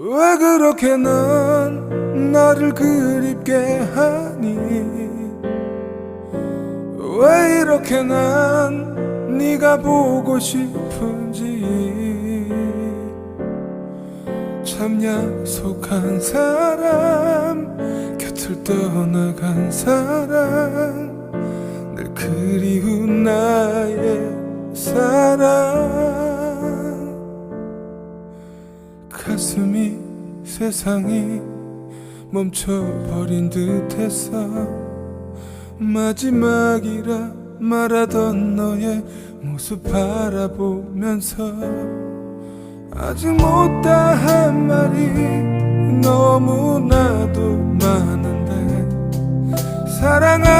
왜 그렇게 넌 나를 그립게 하니? 왜 이렇게 난 네가 보고 싶은지? 참 약속한 사람 곁을 떠나간 사람 늘 그리운 나 가슴이 세상이 멈춰버린 듯했어 마지막이라 말하던 너의 모습 바라보면서 아직 못다 한 말이 너무나도 많은데 사랑한